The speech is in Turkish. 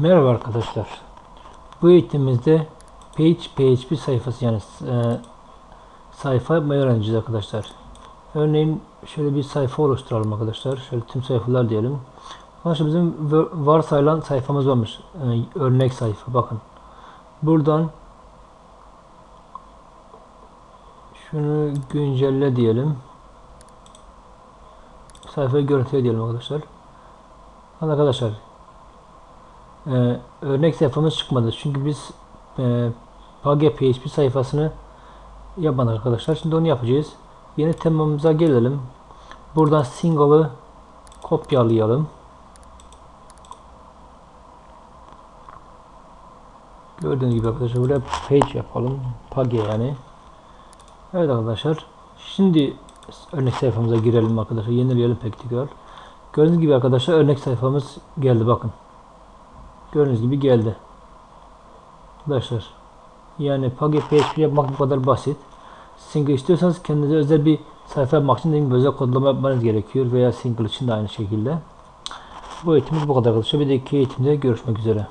Merhaba arkadaşlar. Bu eğitimimizde Page PHP sayfası yani e, sayfa öğreneceğiz arkadaşlar. Örneğin şöyle bir sayfa oluşturalım arkadaşlar. Şöyle tüm sayfalar diyelim. Arkadaşlar bizim varsayılan sayfamız varmış. E, örnek sayfa bakın. Buradan şunu güncelle diyelim. Sayfayı görüntüle diyelim arkadaşlar. Hadi arkadaşlar ee, örnek sayfamız çıkmadı. Çünkü biz e, PHP sayfasını yapmadık arkadaşlar. Şimdi onu yapacağız. Yeni temamıza gelelim. Buradan single'ı kopyalayalım. Gördüğünüz gibi arkadaşlar buraya page yapalım. Page yani. Evet arkadaşlar. Şimdi örnek sayfamıza girelim arkadaşlar. Yenileyelim tekrar. Gördüğünüz gibi arkadaşlar örnek sayfamız geldi bakın. Gördüğünüz gibi geldi. Arkadaşlar yani Page PHP yapmak bu kadar basit. Single istiyorsanız kendinize özel bir sayfa yapmak için dediğim özel kodlama yapmanız gerekiyor veya single için de aynı şekilde. Bu eğitimimiz bu kadar arkadaşlar. Bir dahaki eğitimde görüşmek üzere.